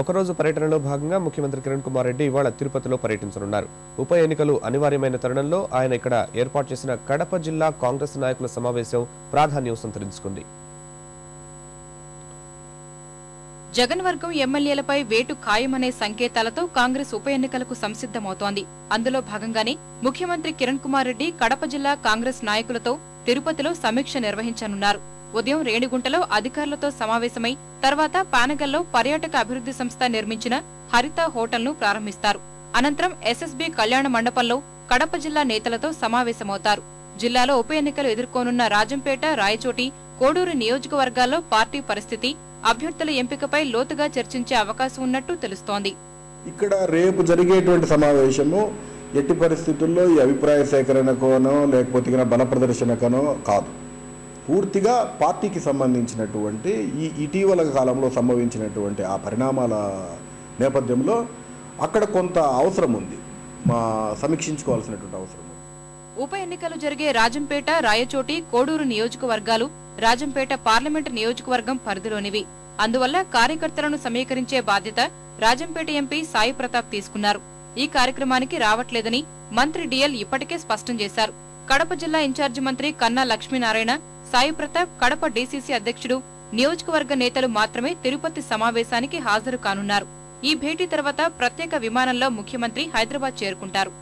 ఒకరోజు పర్యటనలో భాగంగా ముఖ్యమంత్రి కిరణ్ కుమార్ రెడ్డి ఇవాళ తిరుపతిలో పర్యటించనున్నారు. ఉప ఎన్నికలు అనివార్యమైన తరుణంలో ఆయన ఇక్కడ ఏర్పాటు చేసిన కడప జిల్లా కాంగ్రెస్ నాయకుల సమావేశం ప్రాధాన్యం సంతరించుకుంది. జగన్ వర్గం ఎమ్మెల్యేలపై వేటు ఖాయమనే సంకేతాలతో కాంగ్రెస్ ఉప ఎన్నికలకు సంసిద్ధమవుతోంది. అందులో భాగంగానే ముఖ్యమంత్రి కిరణ్ కుమార్ రెడ్డి కడప జిల్లా కాంగ్రెస్ నాయకులతో తిరుపతిలో సమీక్ష నిర్వహించనున్నారు. ఉదయం రేణిగుంటలో అధికారులతో సమావేశమై తర్వాత పానగల్లో పర్యాటక అభివృద్ధి సంస్థ నిర్మించిన హరిత హోటల్ను ప్రారంభిస్తారు. అనంతరం ఎస్ఎస్బీ కళ్యాణ మండపంలో కడప జిల్లా నేతలతో సమావేశమవుతారు. జిల్లాలో ఉప ఎన్నికలు ఎదుర్కోనున్న రాజంపేట రాయచోటి కోడూరు నియోజకవర్గాల్లో పార్టీ పరిస్థితి అభ్యర్థుల ఎంపికపై లోతుగా చర్చించే అవకాశం ఉన్నట్టు తెలుస్తోంది. ఇక్కడ రేపు జరిగేటువంటి సమావేశము ఎట్టి పరిస్థితుల్లో ఈ అభిప్రాయ సేకరణకోనో లేకపోతే బల ప్రదర్శనకనో కాదు. పూర్తిగా పార్టీకి సంబంధించినటువంటి ఈ ఇటీవల కాలంలో సంభవించినటువంటి ఆ పరిణామాల నేపథ్యంలో అక్కడ కొంత అవసరం ఉంది. మా సమీక్షించుకోవాల్సినటువంటి అవసరం ఉప ఎన్నికలు జరిగే రాజంపేట రాయచోటి కోడూరు నియోజకవర్గాలు రాజంపేట పార్లమెంటు నియోజకవర్గం పరిధిలోనివి. అందువల్ల కార్యకర్తలను సమీకరించే బాధ్యత రాజంపేట ఎంపీ సాయి ప్రతాప్ తీసుకున్నారు. ఈ కార్యక్రమానికి రావట్లేదని మంత్రి డిఎల్ ఇప్పటికే స్పష్టం చేశారు. కడప జిల్లా ఇన్ఛార్జి మంత్రి కన్నా లక్ష్మీనారాయణ సాయి ప్రతాప్ కడప డీసీసీ అధ్యక్షుడు నియోజకవర్గ నేతలు మాత్రమే తిరుపతి సమావేశానికి హాజరు కానున్నారు. ఈ భేటీ తర్వాత ప్రత్యేక విమానంలో ముఖ్యమంత్రి హైదరాబాద్ చేరుకుంటారు.